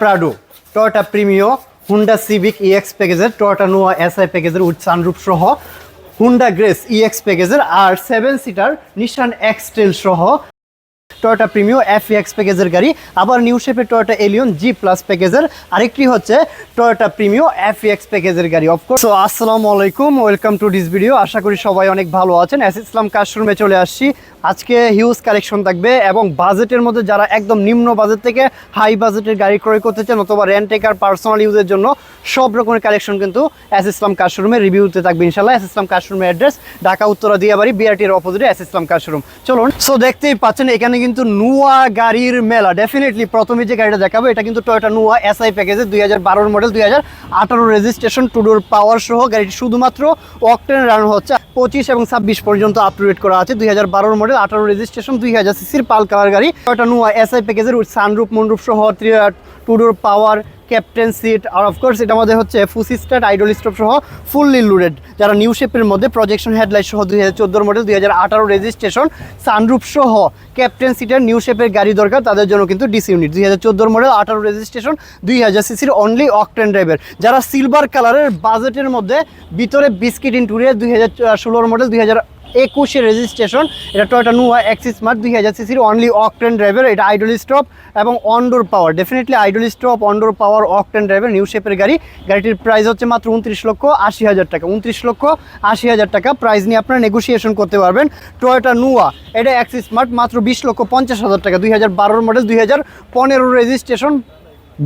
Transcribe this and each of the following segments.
Prado Toyota Premio Honda Civic EX প্যাকেজের Toyota Noah SI প্যাকেজের with sunroof সহ Honda Grace EX প্যাকেজের আর সেভেন সিটার নিশান এক্সটেল সহ টয়োটা প্রিমিও এফ এক্স প্যাকেজের গাড়ি, আবার নিউ শেপের টয়োটা এলিয়ন জি প্লাস প্যাকেজের আরেকটি হচ্ছে টয়োটা প্রিমিও এফ এক্স প্যাকেজের গাড়ি অফকোর্স তো আসসালামু আলাইকুম ওয়েলকাম টু দিস ভিডিও আশা করি সবাই অনেক ভালো আছেন। এস ইসলাম কাশরুমে চলে আসছি। আজকে হিউজ কালেকশন থাকবে এবং বাজেটের মধ্যে যারা একদম নিম্ন বাজেট থেকে হাই বাজেটের গাড়ি ক্রয় করতে চান অথবা রেন্টেকার পার্সোনাল ইউজের জন্য, সব রকমের কালেকশন কিন্তু এস ইসলাম কাশরুমে রিভিউতে থাকবে ইনশাল্লাহ এস ইসলাম কাশরুমের অ্যাড্রেস ঢাকা, উত্তরা, দিয়াবাড়ি বিআরটির অপোজিটে এস ইসলাম কাশরুম চলুন সো দেখতেই পাচ্ছেন, এখানে কিন্তু নুয়া গাড়ির মেলা। ডেফিনেটলি প্রথমে যে গাড়িটা দেখাবো, এটা কিন্তু টয়োটা নুয়া এসআই প্যাকেজে দুই হাজার বারোর মডেল দুই হাজার আঠারো রেজিস্ট্রেশন টুডোর পাওয়ার সহ গাড়িটি শুধুমাত্র অকটেন রান হচ্ছে। পঁচিশ এবং ছাব্বিশ পর্যন্ত আপ টু ডেট করা আছে। দুই হাজার বারোর মডেল আঠারো রেজিস্ট্রেশন দুই হাজার সিসির পাল কালার গাড়ি। টয়টা নুয়া এসআই প্যাকেজের সানরুপ মনরুপ সহ two door power captain seat আর অফকোর্স এটা আমাদের হচ্ছে ফুসি স্টার্ট আইডল স্টপ সহ ফুললি লুডেড যারা নিউ শেপের মধ্যে প্রজেকশন হেডলাইট সহ দুই হাজার মডেল দুই হাজার আঠারো রেজিস্ট্রেশন সানরুপ সহ ক্যাপ্টেন সিটের নিউ শেপের গাড়ি দরকার, তাদের জন্য কিন্তু ডিসি ইউনিট দুই হাজার চোদ্দোর মডেল আঠারো রেজিস্ট্রেশন দুই হাজার সিসির অনলি অকটেন ড্রাইভার যারা সিলভার কালারের বাজেটের মধ্যে ভিতরে বিস্কিট ইন্টুরিয়ার দুই হাজার ষোলোর মডেল দুই হাজার একুশে রেজিস্ট্রেশন, এটা টয়টা নুয়া অ্যাক্সিস স্মার্ট দুই হাজার সিসির অনলি অকটেন ড্রাইভার এটা আইডল স্টপ এবং on door power definitely idle stop on door power octane driver new শেপের গাড়ি। গাড়িটির প্রাইস হচ্ছে মাত্র উনত্রিশ লক্ষ আশি হাজার টাকা। উনত্রিশ লক্ষ আশি হাজার টাকা প্রাইস নিয়ে আপনারা নেগোসিয়েশন করতে পারবেন। টয়োটা নুয়া এটা অ্যাক্সিস স্মার্ট মাত্র বিশ লক্ষ পঞ্চাশ হাজার টাকা, দুই হাজার বারোর মডেল দুই হাজার পনেরো রেজিস্ট্রেশন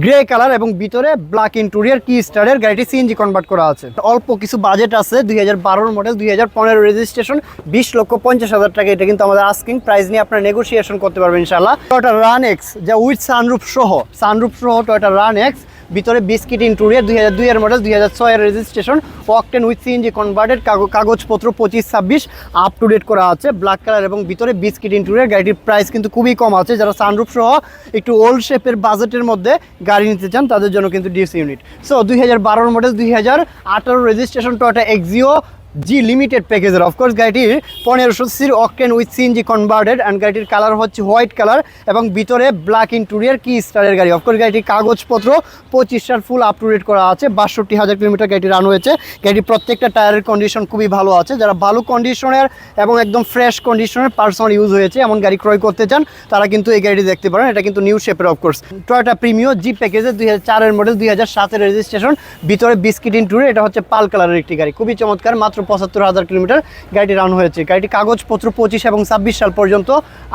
গ্রে কালার এবং ভিতরে ব্ল্যাক ইন্টুরিয়ার কি স্টারের গাড়িটি সিএনজি কনভার্ট করা আছে। অল্প কিছু বাজেট আছে, দুই হাজার বারোর মডেল দুই হাজার পনেরো রেজিস্ট্রেশন বিশ লক্ষ পঞ্চাশ হাজার টাকা। এটা কিন্তু আমাদের আস্কিং প্রাইস নিয়ে আপনার নেগোসিয়েশন করতে পারবেন ইনশাল্লাহ টয়টা রান এক্স যা উইথ সানরুফ সহ সানরুফ সহ টয়টা রান এক্স ভিতরে বিস্কিট ইন্টুরিয়ার দুই হাজার দুইয়ের মডেল দুই হাজার ছয়ের registration octane with CNG converted কাগজপত্র পঁচিশ ছাব্বিশ আপ টু ডেট করা আছে ব্ল্যাক কালার এবং ভিতরে বিস্কিট ইন্টুরিয়ার, গাড়িটির প্রাইস কিন্তু খুবই কম আছে, যারা সানরুফ সহ একটু ওল্ড শেপের বাজেটের মধ্যে গাড়ি নিতে চান, তাদের জন্য কিন্তু ডিস ইউনিট সো দুই হাজার বারোর মডেল দুই হাজার আঠারো registration Toyota Axio G limited প্যাকেজের অফকোর্স গাড়িটির পনেরোশো সির octane with CNG converted and গাড়িটির কালার হচ্ছে হোয়াইট কালার এবং ভিতরে ব্ল্যাক ইন্টুরিয়ার কি স্টারের গাড়ি। অফকোর্স গাড়িটির কাগজপত্র পঁচিশটার ফুল আপ টু ডেট করা আছে। বাষট্টি হাজার কিলোমিটার গাড়িটি রান হয়েছে। গাড়িটির প্রত্যেকটা টায়ারের কন্ডিশন খুবই ভালো আছে। যারা ভালো কন্ডিশনের এবং একদম ফ্রেশ কন্ডিশনের পার্সোনাল ইউজ হয়েছে, এমন গাড়ি ক্রয় করতে চান, তারা কিন্তু এই গাড়িটি দেখতে পারেন। এটা কিন্তু নিউ শেপের অফকোর্স টয়টা প্রিমিও জি প্যাকেজের দুই হাজার চারের মডেল দুই হাজার সাতের রেজিস্ট্রেশন ভিতরে বিস্কিট ইন্টুরে এটা হচ্ছে পাল কালারের একটি গাড়ি। খুবই চমৎকার। মাত্র পঁচাত্তর হাজার কিলোমিটার গাড়িটি রান হয়েছে। গাড়িটি কাগজপত্র পঁচিশ এবং ছাব্বিশ সাল পর্যন্ত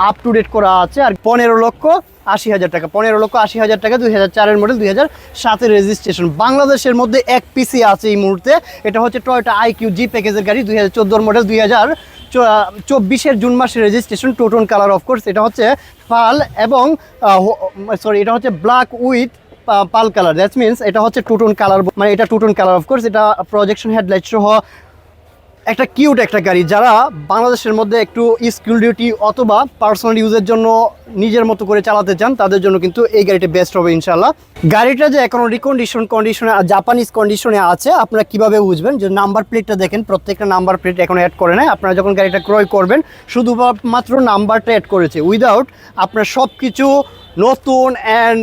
আপ টু ডেট করা আছে আর পনেরো লক্ষ আশি হাজার টাকা। পনেরো লক্ষ আশি হাজার টাকা, দুই হাজার চারের মডেল দুই হাজার সাতের রেজিস্ট্রেশন বাংলাদেশের মধ্যে এক পিসি আছে এই মুহূর্তে। এটা হচ্ছে টয়টা আইকিউ জি প্যাকেজের গাড়ি, দুই হাজার চোদ্দোর মডেল দুই হাজার চব্বিশের জুন মাসের রেজিস্ট্রেশন টোটন কালার অফকোর্স এটা হচ্ছে পাল এবং সরি এটা হচ্ছে black with pearl colour that's means এটা হচ্ছে টুটন কালার মানে এটা two tone colour of course এটা প্রজেকশন হেডলাইট সহ একটা কিউট একটা গাড়ি যারা বাংলাদেশের মধ্যে একটু স্কুল ডিউটি অথবা পার্সোনাল ইউজের জন্য নিজের মতো করে চালাতে চান, তাদের জন্য কিন্তু এই গাড়িটা বেস্ট হবে ইনশাল্লাহ গাড়িটা যে এখনও রিকন্ডিশন কন্ডিশনে জাপানিজ কন্ডিশনে আছে, আপনারা কীভাবে বুঝবেন? যে নাম্বার প্লেটটা দেখেন, প্রত্যেকটা নাম্বার প্লেট এখন অ্যাড করে নেয়। আপনারা যখন গাড়িটা ক্রয় করবেন, শুধুমাত্র নাম্বারটা অ্যাড করেছে। উইদাউট আপনার সব কিছু নতুন অ্যান্ড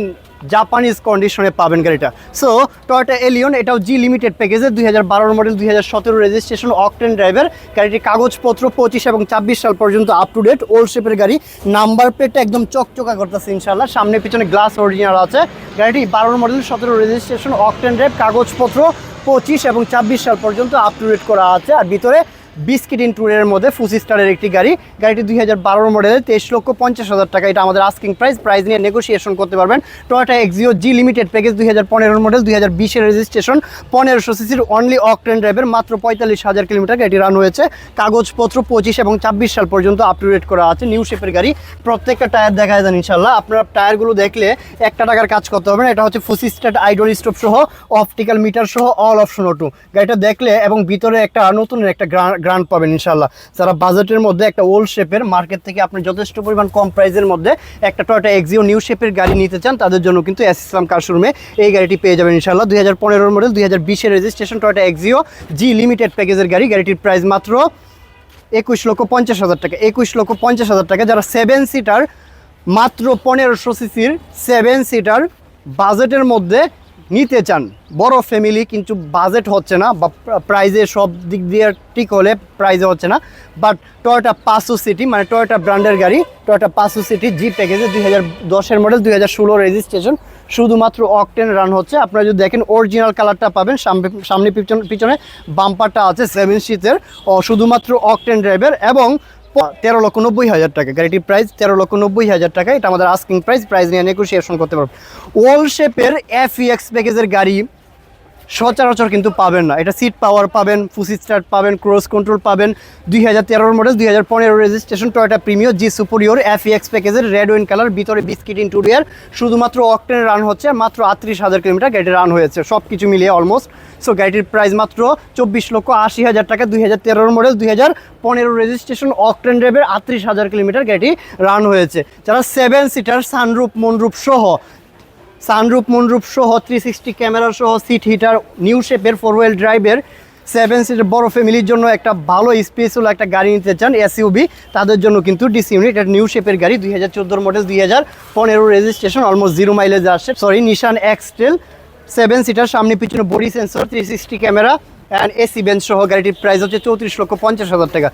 জাপানিজ কন্ডিশনে পাবেন গাড়িটা। সো টয়টা এলিয়ন এটাও জি লিমিটেড প্যাকেজে দুই হাজার মডেল দুই হাজার সতেরো রেজিস্ট্রেশন অকটেন ড্রাইভার গাড়িটির কাগজপত্র পঁচিশ এবং ছাব্বিশ সাল পর্যন্ত আপ টু ডেট ওল্ড শেপের গাড়ি। নাম্বার প্লেটটা একদম চকচকা করতেছে ইনশাল্লাহ সামনে পিছনে গ্লাস অরিজিনাল আছে। গাড়িটি বারোর মডেল সতেরো রেজিস্ট্রেশন অকটেন ড্রাইভ কাগজপত্র পঁচিশ এবং ছাব্বিশ সাল পর্যন্ত আপ টু ডেট করা আছে। আর ভিতরে বিস্কিট ট্যুরের মধ্যে ফুসি স্টারের একটি গাড়ি। গাড়িটি দুই হাজার বারোর মডেলের তেইশ লক্ষ পঞ্চাশ হাজার টাকা। এটা আমাদের আস্কিং প্রাইস প্রাইস নিয়ে নেগোসিয়েশন করতে পারবেন। Toyota Axio G limited package দুই হাজার পনেরোর মডেল দুই হাজার বিশের রেজিস্ট্রেশন পনেরোশো সিসির অনলি অকটেন ড্রাইভের মাত্র পঁয়তাল্লিশ হাজার কিলোমিটার গাড়ি রান হয়েছে। কাগজপত্র পঁচিশ এবং ছাব্বিশ সাল পর্যন্ত আপ টু ডেট করা আছে। নিউ শেপের গাড়ি। প্রত্যেকটা টায়ার দেখা যায় ইনশাল্লাহ আপনারা টায়ারগুলো দেখলে একটা টাকার কাজ করতে হবে না। এটা হচ্ছে ফুসি স্টার্ট আইডল স্টোভ সহ অপটিক্যাল মিটার সহ অল অপশন অটো গাড়িটা দেখলে এবং ভিতরে একটা নতুনের একটা গ্রান্ড পাবেন ইনশাল্লাহ যারা বাজেটের মধ্যে একটা ওল্ড শেপের মার্কেট থেকে আপনি যথেষ্ট পরিমাণ কম প্রাইসের মধ্যে একটা টয়টা এক্সিও নিউ শেপের গাড়ি নিতে চান, তাদের জন্য কিন্তু এস ইসলাম কার শোরুমে এই গাড়িটি পেয়ে যাবেন ইনশাল্লাহ দুই হাজার পনেরোর মডেল দুই হাজার বিশের registration Toyota Axio G limited প্যাকেজের গাড়ি। গাড়িটির প্রাইস মাত্র একুশ লক্ষ পঞ্চাশ হাজার টাকা। একুশ লক্ষ পঞ্চাশ হাজার টাকা। যারা সেভেন সিটার মাত্র পনেরোশো সিসির সেভেন সিটার বাজেটের মধ্যে নিতে চান। বড় ফ্যামিলি কিন্তু বাজেট হচ্ছে না বা প্রাইজে সব দিক দিয়ে ঠিক হলে প্রাইজে হচ্ছে না। বাট টয়োটা পাঁচশো সিটি মানে টয়োটা ব্র্যান্ডের গাড়ি টয়োটা পাঁচশো সিটি জি প্যাকেজে দুই হাজার দশের মডেল দুই হাজার ষোলো রেজিস্ট্রেশন শুধুমাত্র অকটেন রান হচ্ছে। আপনারা যদি দেখেন অরিজিনাল কালারটা পাবেন, সামনে পিছন, পিছনে বাম্পারটা আছে সেভেন সিটের ও শুধুমাত্র অকটেন ড্রাইভার এবং তেরো লক্ষ নব্বই হাজার টাকা। গাড়িটির প্রাইস তেরো লক্ষ নব্বই হাজার টাকা। এটা আমাদের আস্কিং প্রাইস প্রাইস নিয়ে নেগোসিয়েশন করতে পারব। ওয়ার্ল্ড শেপের এফ প্যাকেজের গাড়ি সচরাচর কিন্তু পাবেন না। এটা সিট পাওয়ার পাবেন ফুসি স্টার্ট পাবেন ক্রস কন্ট্রোল পাবেন। দুই হাজার তেরোর মডেল দুই হাজার পনেরো registration Toyota Premio G superior F X প্যাকেজের রেড ওয়েন কালার ভিতরে বিস্কিট ইন্টুরিয়ার শুধুমাত্র অকটেন রান হচ্ছে, মাত্র আটত্রিশ হাজার কিলোমিটার গাড়িটি রান হয়েছে। সব কিছু মিলিয়ে অলমোস্ট সো গাড়িটির প্রাইস মাত্র চব্বিশ লক্ষ আশি হাজার টাকা। দুই হাজার তেরোর মডেল দুই হাজার পনেরো রেজিস্ট্রেশন অকটেন ড্রাইভের আটত্রিশ হাজার কিলোমিটার গাড়িটি রান হয়েছে। যারা সেভেন সিটার সানরুপ মনরূপ সহ সানরুপ, মনরূপ সহ থ্রি সিক্সটি ক্যামেরা সহ সিট হিটার নিউ শেপের ফোর হুইল ড্রাইভের সেভেন সিটের বড় ফ্যামিলির জন্য একটা ভালো স্পেস হলো একটা গাড়ি নিতে চান এসইউবি তাদের জন্য কিন্তু ডিসি ইউনিট এটা নিউ শেপের গাড়ি, দুই হাজার চোদ্দোর মডেল দুই হাজার পনেরো রেজিস্ট্রেশন অলমোস্ট জিরো মাইলেজ আসছে। Sorry Nissan X Trail seven seater সামনে পিছনে body sensor three sixty camera. And AC bench সহ গাড়িটির প্রাইস হচ্ছে চৌত্রিশ লক্ষ পঞ্চাশ হাজার টাকা।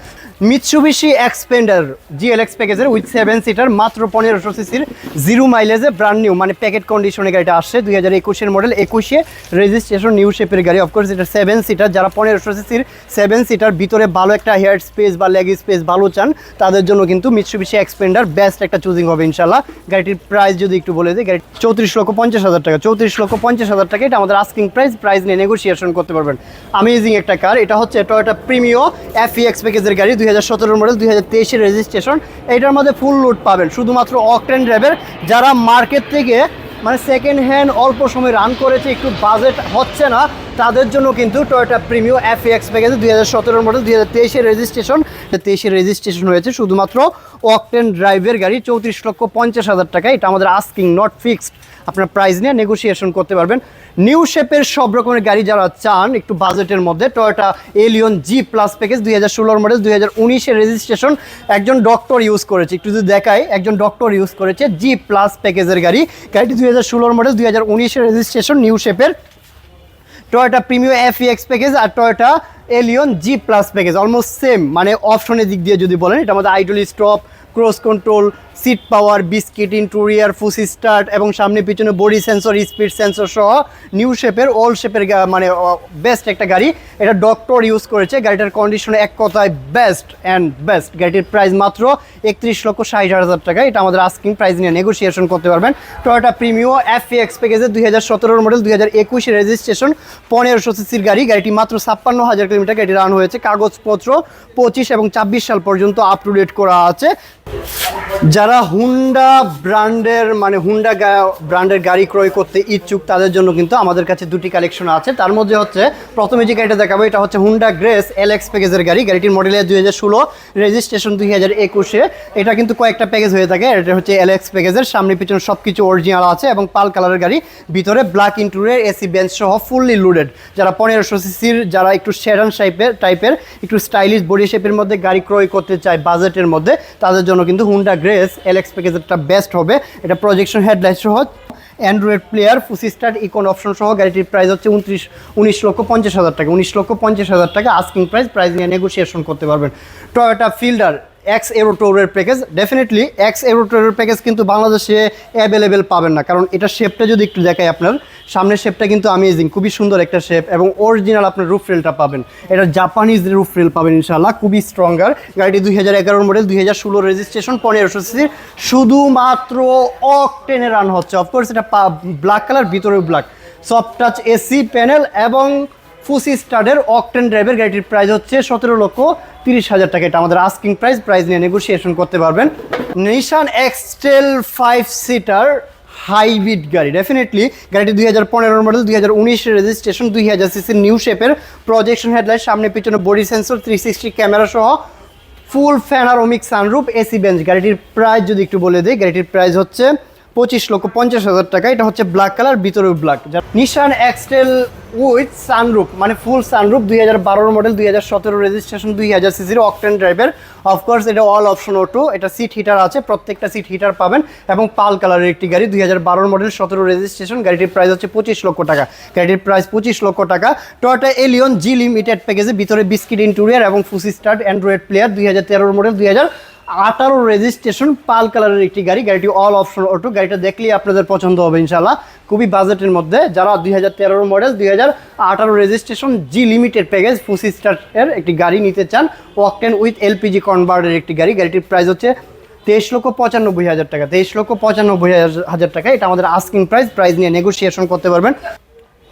মিৎসুবিশি এক্সপেন্ডার জিএলএক্স প্যাকেজের উইথ সেভেন সিটার মাত্র পনেরোশো সিসির জিরো মাইলেজে ব্র্যান্ড নিউ মানে প্যাকেট কন্ডিশনে গাড়িটা আসছে দুই হাজার একুশের মডেল একুশে রেজিস্ট্রেশন নিউ শেপের গাড়ি। অফকোর্স এটা সেভেন সিটার যারা পনেরোশো সিসির সেভেন সিটার ভিতরে ভালো একটা হেয়ার স্পেস বা লেগ স্পেস ভালো চান, তাদের জন্য কিন্তু মিৎসুবিশি এক্সপেন্ডার বেস্ট একটা চুজিং হবে ইনশাল্লাহ গাড়িটির প্রাইস যদি একটু বলে দিই গাড়ি চৌত্রিশ লক্ষ পঞ্চাশ হাজার টাকা, চৌত্রিশ লক্ষ পঞ্চাশ হাজার টাকা, এটা আমাদের আস্কিং প্রাইস প্রাইস নিয়ে নেগোসিয়েশন করতে পারবেন। আমেজিং একটা কার এটা হচ্ছে টয়োটা প্রিমিও এফ এক্স প্যাকেজের গাড়ি, দুই হাজার সতেরোর মডেল দুই হাজার তেইশের রেজিস্ট্রেশন এটার মধ্যে ফুল লোড পাবেন। শুধুমাত্র অকটেন ড্রাইভার যারা মার্কেট থেকে মানে সেকেন্ড হ্যান্ড অল্প সময় রান করেছে, একটু বাজেট হচ্ছে না, তাদের জন্য কিন্তু Toyota Premio F X package দুই হাজার সতেরোর মডেল দুই হাজার তেইশের রেজিস্ট্রেশন তেইশের রেজিস্ট্রেশন হয়েছে শুধুমাত্র অকটেন ড্রাইভের গাড়ি, চৌত্রিশ লক্ষ পঞ্চাশ হাজার টাকা। এটা আমাদের আস্কিং নট ফিক্সড আপনার প্রাইস নিয়ে নেগোসিয়েশন করতে পারবেন। নিউ শেপের সব রকমের গাড়ি যারা চান, একটু বাজেটের মধ্যে Toyota Allion G plus package দুই হাজার ষোলোর মডেল দুই হাজার রেজিস্ট্রেশন একজন ডক্টর ইউজ করেছে। একটু যদি দেখায় একজন ডক্টর ইউজ করেছে জি প্লাস প্যাকেজের গাড়ি। গাড়িটি দুই হাজার ষোলোর মডেল দুই হাজার রেজিস্ট্রেশন নিউ শেপের Toyota Premio F X package আর Toyota Allion G plus package almost same মানে অপশনের দিক দিয়ে যদি বলেন, এটা আমাদের idle stop cruise control seat power biscuit interior push start এবং সামনে পিছনে বডি সেন্সর স্পিড সেন্সর সহ নিউ শেপের ওল্ড শেপের মানে বেস্ট একটা গাড়ি। এটা ডক্টর ইউজ করেছে। গাড়িটার কন্ডিশনে এক কথায় বেস্ট অ্যান্ড বেস্ট গাড়িটির প্রাইস মাত্র একত্রিশ লক্ষ ষাট হাজার টাকা। এটা আমাদের আস্কিং প্রাইস নিয়ে নেগোসিয়েশন করতে পারবেন। টয়োটা প্রিমিও এফ এক্স প্যাকেজে দুই হাজার সতেরোর মডেল দুই হাজার একুশে রেজিস্ট্রেশন পনেরোশো সিসির গাড়ি। গাড়িটি মাত্র ছাপ্পান্ন হাজার কিলোমিটার গাড়ি রান হয়েছে। কাগজপত্র পঁচিশ এবং ছাব্বিশ সাল পর্যন্ত আপ টু ডেট করা আছে। যারা হুন্ডা ব্র্যান্ডের মানে হুন্ডা ব্র্যান্ডের গাড়ি ক্রয় করতে ইচ্ছুক, তাদের জন্য কিন্তু আমাদের কাছে দুটি কালেকশন আছে। তার মধ্যে হচ্ছে, প্রথমে যে গাড়িটা দেখাবো, এটা হচ্ছে হুন্ডা গ্রেস এল এক্স প্যাকেজের গাড়ি। গাড়িটির মডেল দুই হাজার ষোলো রেজিস্ট্রেশন দুই হাজার একুশে। এটা কিন্তু কয়েকটা প্যাকেজ হয়ে থাকে। এটা হচ্ছে এল এক্স প্যাকেজের, সামনে পিছনে সব কিছু অরিজিনাল আছে এবং পাল কালারের গাড়ি। ভিতরে ব্ল্যাক ইন্টুরিয়ার এসি বেঞ্চ সহ ফুললি লোডেড যারা পনেরোশো সিসির যারা একটু শেরান টাইপের টাইপের একটু স্টাইলিশ বডি শেপের মধ্যে গাড়ি ক্রয় করতে চায় বাজেটের মধ্যে, তাদের জন্য কিন্তু হুন্ডা গ্রেস এলএক্স প্যাকেজেরটা বেস্ট হবে। এটা প্রজেকশন হেডলাইট সহ Android player push start econ option সহ গাড়িটির প্রাইস হচ্ছে উনত্রিশ, উনিশ লক্ষ পঞ্চাশ হাজার টাকা। উনিশ লক্ষ পঞ্চাশ হাজার টাকা আস্কিং প্রাইস প্রাইস নিয়ে নেগোসিয়েশন করতে পারবেন। টয়োটা ফিল্ডার এক্স এরোটোরের প্যাকেজ ডেফিনেটলি এক্স এরোটোরের প্যাকেজ কিন্তু বাংলাদেশে অ্যাভেলেবেল পাবেন না। কারণ এটা শেপটা যদি একটু দেখাই আপনার, সামনের শেপটা কিন্তু আমেজিং খুবই সুন্দর একটা শেপ এবং অরিজিনাল আপনার রুফ রেলটা পাবেন। এটা জাপানিজ রুফ রেল পাবেন ইনশাল্লাহ খুবই স্ট্রঙ্গার গাড়িটি দুই হাজার এগারোর মডেল দুই হাজার ষোলো রেজিস্ট্রেশন পনেরোশো সিসির শুধুমাত্র অকটেনে রান হচ্ছে। অফকোর্স এটা ব্ল্যাক কালার ভিতরে black soft touch AC panel এবং ফুসি স্টার্ডের অকটেন ড্রাইভের গাড়িটির প্রাইস হচ্ছে সতেরো লক্ষ তিরিশ হাজার টাকা। এটা আমাদের আস্কিং প্রাইস প্রাইস নিয়ে নেগোসিয়েশন করতে পারবেন। Nissan X Trail five seater hybrid গাড়ি। ডেফিনেটলি গাড়িটি দুই হাজার পনেরো মডেল দুই হাজার উনিশের রেজিস্ট্রেশন দুই হাজার সিসির নিউ শেপের প্রজেকশন হেডলাইট সামনে পিছনে body sensor three sixty camera সহ full panoramic sunroof AC bench গাড়িটির প্রাইস যদি একটু বলে দিই, গাড়িটির প্রাইস হচ্ছে পঁচিশ লক্ষ পঞ্চাশ হাজার টাকা। এটা হচ্ছে ব্ল্যাক কালার ভিতরেও black Nissan X Trail with sunroof মানে ফুল সানরুফ দুই হাজার বারোর মডেল দুই হাজার সতেরো রেজিস্ট্রেশন দুই হাজার সিসির অকটেন ড্রাইভের অফকোর্স এটা অল অপশন অটো এটা সিট হিটার আছে, প্রত্যেকটা সিট হিটার পাবেন। এবং পাল কালারের একটি গাড়ি, দুই হাজার বারোর মডেল সতেরো রেজিস্ট্রেশন গাড়িটির প্রাইস হচ্ছে পঁচিশ লক্ষ টাকা। গাড়িটির প্রাইস পঁচিশ লক্ষ টাকা। টয়টা এলিয়ন জি লিমিটেড প্যাকেজে ভিতরে বিস্কিট ইন্টুরিয়ার এবং ফুসি স্টার্ট অ্যান্ড্রয়েড প্লেয়ার দুই হাজার তেরোর মডেল দুই হাজার আঠারো রেজিস্ট্রেশন পাল কালারের একটি গাড়ি, গাড়িটি অল অপশন অটো গাড়িটা দেখলেই আপনাদের পছন্দ হবে ইনশাল্লাহ খুবই বাজেটের মধ্যে যারা দুই হাজার তেরোর মডেল দুই হাজার আঠারো registration G limited package push স্টার্টের একটি গাড়ি নিতে চান ওয়াকটেন উইথ এলপিজি কনভার্টের একটি গাড়ি, গাড়িটির প্রাইস হচ্ছে তেইশ লক্ষ পঁচানব্বই হাজার টাকা, তেইশ লক্ষ পঁচানব্বই হাজার- হাজার টাকা, এটা আমাদের আস্কিং প্রাইস প্রাইস নিয়ে নেগোসিয়েশন করতে পারবেন।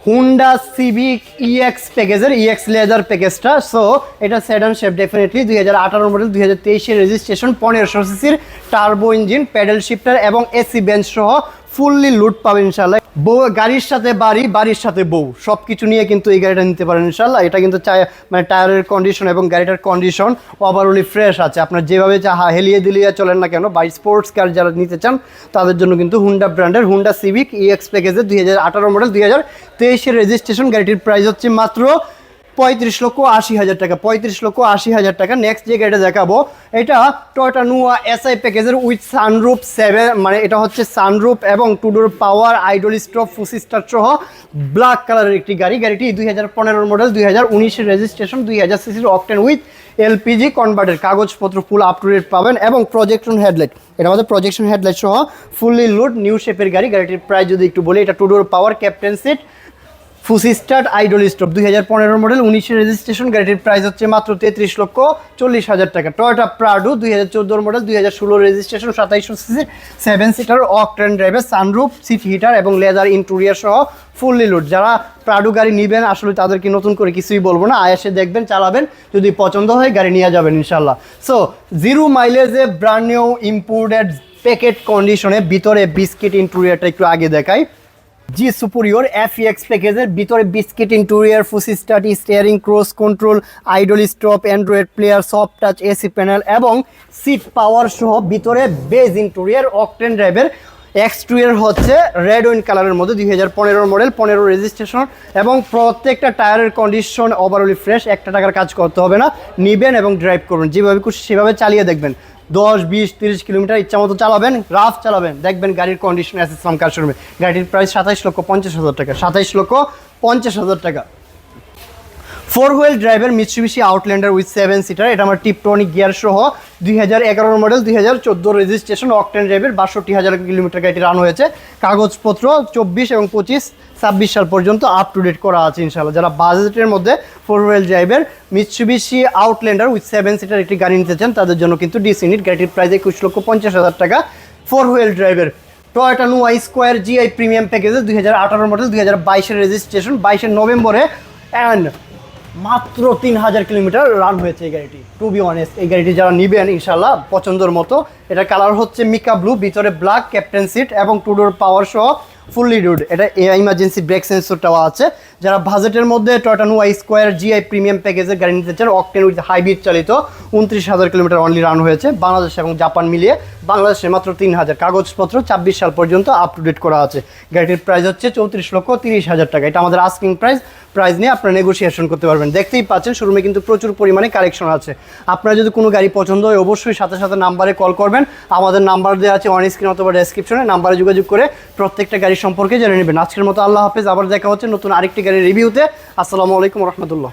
হুন্ডা সিভিক ইএক্স প্যাকেজের ইএক্স লেজার প্যাকেজটা সো এটা সেডান শেপ ডেফিনেটলি দুই হাজার আঠারো মডেল দুই হাজার তেইশের রেজিস্ট্রেশন পনেরোশো সিসির টার্বো ইঞ্জিন প্যাডেল শিফটার এবং এসি বেঞ্চ সহ ফুললি লুট পাবেন ইনশাল্লাহ বউ, গাড়ির সাথে, বাড়ি, বাড়ির সাথে বউ সব কিছু নিয়ে কিন্তু এই গাড়িটা নিতে পারেন ইনশাল্লাহ এটা কিন্তু মানে টায়ারের কন্ডিশন এবং গাড়িটার কন্ডিশন ওভারঅলি ফ্রেশ আছে। আপনার যেভাবে চা হেলিয়ে দিলিয়ে চলেন না কেন বাই স্পোর্টস কার যারা নিতে চান, তাদের জন্য কিন্তু হুন্ডা ব্র্যান্ডের হুন্ডা সিভিক ইএক্স প্যাকেজের দুই হাজার আঠারো মডেল দুই হাজার তেইশের রেজিস্ট্রেশন গাড়িটির প্রাইস হচ্ছে মাত্র পঁয়ত্রিশ লক্ষ আশি হাজার টাকা, পঁয়ত্রিশ লক্ষ আশি হাজার টাকা। নেক্সট যে গাড়িটা দেখাবো, এটা টয়টা নুয়া এসআই প্যাকেজের উইথ সানরুপ সেভেন মানে এটা হচ্ছে সানরুপ এবং two door power idle stop push start সহ ব্ল্যাক কালারের একটি গাড়ি। গাড়িটি দুই হাজার পনেরোর মডেল দুই হাজার উনিশের রেজিস্ট্রেশন দুই হাজার সিসির অকটেন উইথ এলপিজি কনভার্টের কাগজপত্র ফুল আপ টু ডেট পাবেন এবং প্রজেকশন হেডলাইট এটা আমাদের প্রজেকশন হেডলাইট সহ ফুললি লুড নিউ শেপের গাড়ি। গাড়িটির প্রাইস যদি একটু বলি, এটা two door power captain seat push start idle stop দুই হাজার পনেরো মডেল উনিশের রেজিস্ট্রেশন, গাড়িটির প্রাইস হচ্ছে মাত্র তেত্রিশ লক্ষ চল্লিশ হাজার টাকা। টয়োটা প্রাডু, দুই হাজার চোদ্দোর মডেল, দুই হাজার ষোলো রেজিস্ট্রেশন সাতাইশশো সিসির সেভেন সিটার অক ট্রেন ড্রাইভের, সানরুফ সিট হিটার এবং লেদার ইন্টুরিয়ার সহ ফুললি লুড। যারা প্রাডু গাড়ি নেবেন, আসলে তাদেরকে নতুন করে কিছুই বলব না। আয়াসে দেখবেন, চালাবেন, যদি পছন্দ হয় গাড়ি নিয়ে যাবেন ইনশাল্লাহ সো জিরো মাইলেজে ব্র্যান্ড নিউ ইম্পোর্টেড প্যাকেট কন্ডিশনে ভিতরে বিস্কিট ইন্টুরিয়ারটা একটু আগে দেখাই। জি সুপুরিয়র এফ এক্স প্যাকেজের ভিতরে biscuit interior push start, steering, cruise control, idle stop, Android player, soft touch, AC panel এবং সিট পাওয়ার সহ ভিতরে বেজ ইন্টেরিয়ার অকটেন ড্রাইভের এক্সট্রিয়ার হচ্ছে রেড ওয়াইন কালারের মধ্যে দুই হাজার পনেরোর মডেল, পনেরো রেজিস্ট্রেশন এবং প্রত্যেকটা টায়ারের কন্ডিশন ওভারঅলি ফ্রেশ একটা টাকার কাজ করতে হবে না। নিবেন এবং ড্রাইভ করবেন। যেভাবে খুশি সেভাবে চালিয়ে দেখবেন। দশ, বিশ, তিরিশ কিলোমিটার ইচ্ছা মতো চালাবেন, রাফ চালাবেন। দেখবেন গাড়ির কন্ডিশন আছে ইসলাম কার শোরুমে গাড়ির প্রাইস সাতাইশ লক্ষ পঞ্চাশ হাজার টাকা। সাতাইশ লক্ষ পঞ্চাশ হাজার টাকা। Four wheel driver Mitsubishi Outlander with seven seater এটা আমার টিপটনিক গিয়ার সহ দুই হাজার এগারোর মডেল দুই হাজার চোদ্দ রেজিস্ট্রেশন অকটেন ড্রাইভের বাষট্টি হাজার কিলোমিটার গাড়িটি রান হয়েছে। কাগজপত্র চব্বিশ এবং পঁচিশ ছাব্বিশ সাল পর্যন্ত আপ টু ডেট করা আছে ইনশাল্লাহ যারা বাজেটের মধ্যে ফোর হুইল ড্রাইভের Mitsubishi Outlander with seven seater একটি গাড়ি নিতে চান, তাদের জন্য কিন্তু ডিস ইউনিট গাড়িটির প্রাইস একুশ লক্ষ পঞ্চাশ হাজার টাকা। ফোর হুইল ড্রাইভের Toyota Noah Esquire GI premium প্যাকেজে দুই হাজার আঠারো মডেল দুই হাজার বাইশের রেজিস্ট্রেশন বাইশের নভেম্বরে। অ্যান্ড মাত্র তিন হাজার কিলোমিটার রান হয়েছে এই গাড়িটি। টু বি অনেস্ট এই গাড়িটি যারা নিবেন ইনশাল্লাহ পছন্দের মতো। এটা কালার হচ্ছে মিকা ব্লু ভিতরে ব্ল্যাক ক্যাপ্টেন সিট এবং টুডোর পাওয়ার সহ ফুললি রুড এটা ইমার্জেন্সি ব্রেক সেন্সরটাও আছে। যারা বাজেটের মধ্যে টয়টান ওয়াই স্কোয়ার জিআই প্রিমিয়াম প্যাকেজের গাড়ি নিতে চান অকটেন উইথ হাইব্রিড চালিত, উনত্রিশ হাজার কিলোমিটার অনলি রান হয়েছে, বাংলাদেশ এবং জাপান মিলিয়ে। বাংলাদেশে মাত্র তিন হাজার। কাগজপত্র ছাব্বিশ সাল পর্যন্ত আপ টু ডেট করা আছে। গাড়িটির প্রাইস হচ্ছে চৌত্রিশ লক্ষ তিরিশ হাজার টাকা। এটা আমাদের আস্কিং প্রাইস প্রাইস নিয়ে আপনারা নেগোসিয়েশন করতে পারবেন। দেখতেই পাচ্ছেন শোরুমে কিন্তু প্রচুর পরিমাণে কালেকশন আছে। আপনার যদি কোনো গাড়ি পছন্দ হয়, অবশ্যই সাথে সাথে নাম্বারে কল করবেন। আমাদের নাম্বার দেওয়া আছে অন স্ক্রিন অথবা ডেসক্রিপশনে নাম্বারে যোগাযোগ করে প্রত্যেকটা গাড়ি সম্পর্কে জেনে নেবেন। আজকের মতো আল্লাহ হাফেজ। আবার দেখা হচ্ছে নতুন আরেকটি গাড়ির রিভিউতে আসসালামু আলাইকুম রহমতুল্লাহ।